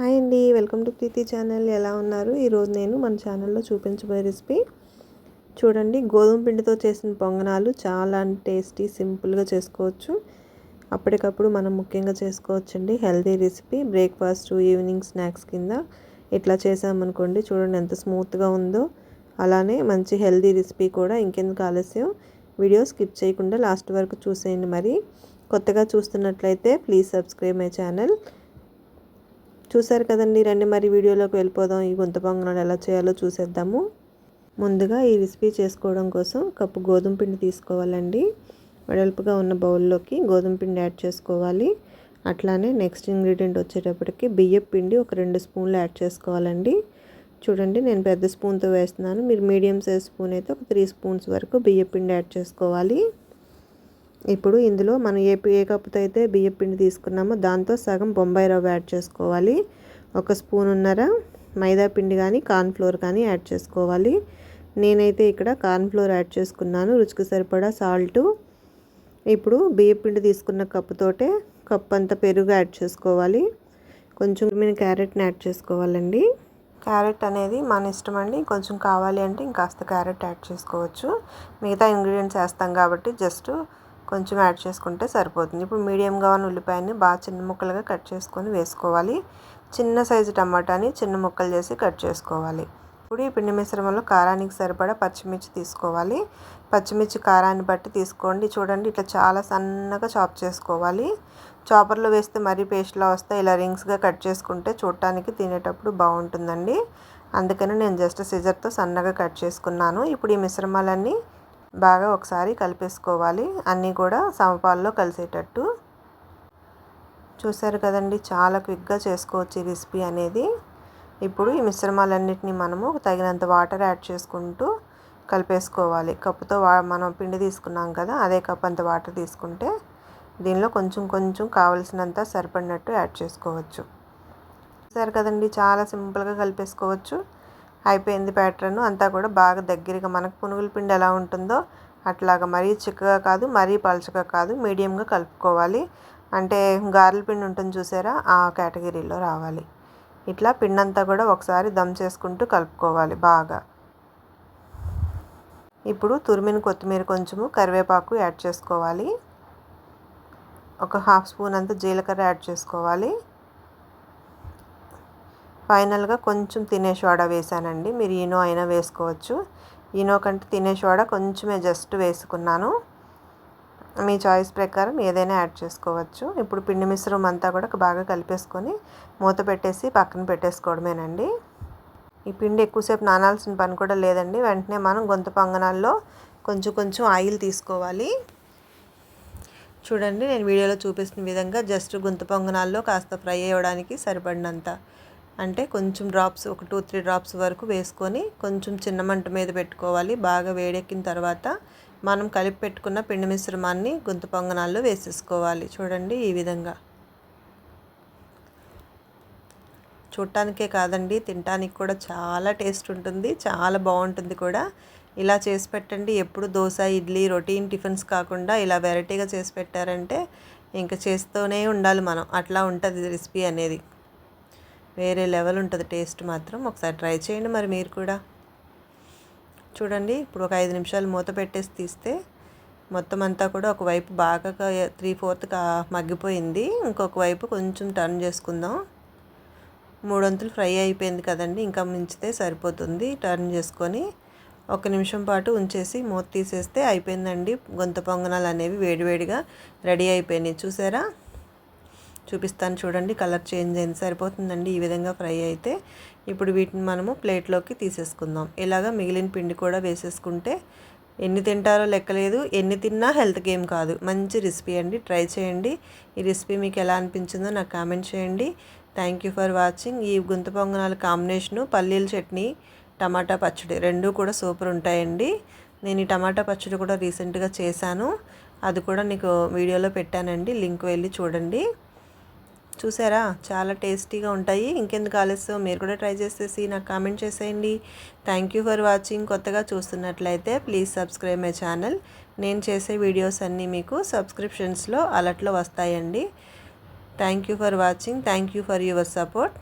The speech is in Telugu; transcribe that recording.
హాయ్ అండి వెల్కమ్ టు ప్రీతి ఛానల్. ఎలా ఉన్నారు? ఈరోజు నేను మన ఛానల్లో చూపించబోయే రెసిపీ. చూడండి గోధుమ పిండితో చేసిన పొంగనాలు చాలా టేస్టీ సింపుల్గా చేసుకోవచ్చు. అప్పటికప్పుడు మనం ముఖ్యంగా చేసుకోవచ్చండి. Healthy recipe. Breakfast evening snacks కింద ఇట్లా చేసామనుకోండి చూడండి ఎంత స్మూత్గా ఉందో. అలానే మంచి హెల్తీ రెసిపీ కూడా. ఇంకెందుకు ఆలస్యం? వీడియో స్కిప్ చేయకుండా లాస్ట్ వరకు చూసేయండి మరి. కొత్తగా చూస్తున్నట్లయితే ప్లీజ్ సబ్స్క్రైబ్ మై ఛానల్. చూసారు కదండి రండి మరి వీడియోలోకి వెళ్ళిపోదాం. ఈ గుంత పొంగనాలు ఎలా చేయాలో చూసేద్దాము. ముందుగా ఈ రెసిపీ చేసుకోవడం కోసం కప్పు గోధుమ పిండి తీసుకోవాలండి. వెడల్పుగా ఉన్న బౌల్లోకి గోధుమ పిండి యాడ్ చేసుకోవాలి. అట్లానే నెక్స్ట్ ఇంగ్రీడియంట్ వచ్చేటప్పటికి బియ్యం పిండి ఒక రెండు స్పూన్లు యాడ్ చేసుకోవాలండి. చూడండి నేను పెద్ద స్పూన్తో వేస్తున్నాను. మీరు మీడియం సైజ్ స్పూన్ అయితే ఒక త్రీ స్పూన్స్ వరకు బియ్యం పిండి యాడ్ చేసుకోవాలి. ఇప్పుడు ఇందులో మనం ఏ ఏ కప్పుతో అయితే బియ్యం పిండి తీసుకున్నామో దాంతో సగం బొంబాయి రవ్వ యాడ్ చేసుకోవాలి. ఒక స్పూన్ ఉన్నర మైదా పిండి కానీ కార్న్ఫ్లోర్ కానీ యాడ్ చేసుకోవాలి. నేనైతే ఇక్కడ కార్న్ఫ్లోర్ యాడ్ చేసుకున్నాను రుచికి సరిపడా సాల్టు. ఇప్పుడు బియ్యం పిండి తీసుకున్న కప్పుతోటే కప్ అంత పెరుగు యాడ్ చేసుకోవాలి. కొంచెం మీరు క్యారెట్ని యాడ్ చేసుకోవాలండి. క్యారెట్ అనేది మన ఇష్టం అండి. కొంచెం కావాలి అంటే ఇంకాస్త క్యారెట్ యాడ్ చేసుకోవచ్చు. మిగతా ఇంగ్రీడియంట్స్ వేస్తాం కాబట్టి జస్ట్ కొంచెం యాడ్ చేసుకుంటే సరిపోతుంది. ఇప్పుడు మీడియంగా ఉన్న ఉల్లిపాయని బాగా చిన్న ముక్కలుగా కట్ చేసుకొని వేసుకోవాలి. చిన్న సైజు టమాటాని చిన్న ముక్కలు చేసి కట్ చేసుకోవాలి. ఇప్పుడు ఈ పిండి మిశ్రమంలో కారానికి సరిపడా పచ్చిమిర్చి తీసుకోవాలి. పచ్చిమిర్చి కారాన్ని బట్టి తీసుకోండి. చూడండి ఇట్లా చాలా సన్నగా చాప్ చేసుకోవాలి. చాపర్లో వేస్తే మరీ పేస్ట్లా వస్తే ఇలా రింగ్స్గా కట్ చేసుకుంటే చూడటానికి తినేటప్పుడు బాగుంటుందండి. అందుకని నేను జస్ట్ సిజర్తో సన్నగా కట్ చేసుకున్నాను. ఇప్పుడు ఈ మిశ్రమాలన్నీ బాగా ఒకసారి కలిపేసుకోవాలి. అన్నీ కూడా సమపాల్లో కలిసేటట్టు. చూసారు కదండి చాలా క్విక్గా చేసుకోవచ్చు ఈ రెసిపీ అనేది. ఇప్పుడు ఈ మిశ్రమాలన్నింటినీ మనము తగినంత వాటర్ యాడ్ చేసుకుంటూ కలిపేసుకోవాలి. కప్పుతో వా మనం పిండి తీసుకున్నాం కదా అదే కప్ అంత వాటర్ తీసుకుంటే దీనిలో కొంచెం కొంచెం కావలసినంత సరిపడినట్టు యాడ్ చేసుకోవచ్చు. సరే కదండి చాలా సింపుల్గా కలిపేసుకోవచ్చు. అయిపోయింది ప్యాటర్న్ అంతా కూడా బాగా దగ్గరగా మనకు పునుగుల పిండి ఎలా ఉంటుందో అట్లాగా మరీ చిక్కగా కాదు మరీ పలచగా కాదు మీడియంగా కలుపుకోవాలి. అంటే గారెల పిండి ఉంటుంది చూసారా ఆ కేటగిరీలో రావాలి. ఇట్లా పిండి అంతా కూడా ఒకసారి దమ్ చేసుకుంటూ కలుపుకోవాలి బాగా. ఇప్పుడు తురిమిన కొత్తిమీర కొంచెము కరివేపాకు యాడ్ చేసుకోవాలి. ఒక హాఫ్ స్పూన్ అంత జీలకర్ర యాడ్ చేసుకోవాలి. ఫైనల్గా కొంచెం తినే సోడా వేసానండి. మీరు ఈనో అయినా వేసుకోవచ్చు. ఈనో కంటే తినే సోడా కొంచెమే జస్ట్ వేసుకున్నాను. మీ చాయిస్ ప్రకారం ఏదైనా యాడ్ చేసుకోవచ్చు. ఇప్పుడు పిండి మిశ్రమం అంతా కూడా బాగా కలిపేసుకొని మూత పెట్టేసి పక్కన పెట్టేసుకోవడమేనండి. ఈ పిండి ఎక్కువసేపు నానాల్సిన పని కూడా లేదండి. వెంటనే మనం గొంత పొంగనాల్లో కొంచెం కొంచెం ఆయిల్ తీసుకోవాలి. చూడండి నేను వీడియోలో చూపిస్తున్న విధంగా జస్ట్ గుంత పొంగనాల్లో కాస్త ఫ్రై అవ్వడానికి సరిపడినంత అంటే కొంచెం డ్రాప్స్ ఒక టూ త్రీ డ్రాప్స్ వరకు వేసుకొని కొంచెం చిన్న మంట మీద పెట్టుకోవాలి. బాగా వేడెక్కిన తర్వాత మనం కలిపి పెట్టుకున్న పిండి మిశ్రమాన్ని గుంత పొంగనాల్లో వేసేసుకోవాలి. చూడండి ఈ విధంగా. చూడటానికే కాదండి తినటానికి కూడా చాలా టేస్ట్ ఉంటుంది చాలా బాగుంటుంది కూడా. ఇలా చేసి పెట్టండి. ఎప్పుడు దోశ ఇడ్లీ రొటీన్ టిఫిన్స్ కాకుండా ఇలా వెరైటీగా చేసి పెట్టారంటే ఇంకా చేస్తూనే ఉండాలి మనం. అట్లా ఉంటుంది రెసిపీ అనేది. వేరే లెవెల్ ఉంటుంది టేస్ట్ మాత్రం. ఒకసారి ట్రై చేయండి మరి మీరు కూడా. చూడండి ఇప్పుడు ఒక ఐదు నిమిషాలు మూత పెట్టేసి తీస్తే మొత్తం అంతా కూడా ఒకవైపు బాగా త్రీ ఫోర్త్ మగ్గిపోయింది. ఇంకొక వైపు కొంచెం టర్న్ చేసుకుందాం. మూడొంతులు ఫ్రై అయిపోయింది కదండి ఇంకా మించితే సరిపోతుంది. టర్న్ చేసుకొని ఒక నిమిషం పాటు ఉంచేసి మూత తీసేస్తే అయిపోయిందండి. గొంత పొంగనాలు అనేవి వేడివేడిగా రెడీ అయిపోయినాయి. చూసారా? చూపిస్తాను చూడండి కలర్ చేంజ్ అయింది సరిపోతుందండి. ఈ విధంగా ఫ్రై అయితే ఇప్పుడు వీటిని మనము ప్లేట్లోకి తీసేసుకుందాం. ఇలాగ మిగిలిన పిండి కూడా వేసేసుకుంటే ఎన్ని తింటారో లెక్కలేదు ఎన్ని తిన్నా హెల్త్ గేమ్ కాదు. మంచి రెసిపీ అండి. ట్రై చేయండి. ఈ రెసిపీ మీకు ఎలా అనిపించిందో నాకు కామెంట్ చేయండి. Thank you for watching. ఈ గుంత పొంగనాల కాంబినేషను పల్లీల చట్నీ టమాటా పచ్చడి రెండూ కూడా సూపర్ ఉంటాయండి. నేను ఈ టమాటా పచ్చడి కూడా రీసెంట్గా చేశాను. అది కూడా నీకు వీడియోలో పెట్టానండి. లింక్ వెళ్ళి చూడండి. చూసారా? చాలా టేస్టీగా ఉంటాయి. ఇంకెందుకు ఆలస్యం? మీరు కూడా ట్రై చేసేసి నాకు కామెంట్ చేసేయండి. థ్యాంక్ యూ ఫర్ వాచింగ్ కొత్తగా చూస్తున్నట్లయితే ప్లీజ్ సబ్స్క్రైబ్ మై ఛానల్ నేను చేసే వీడియోస్ అన్నీ మీకు సబ్స్క్రిప్షన్స్లో అలర్ట్లో వస్తాయండి. Thank you for watching thank you for your support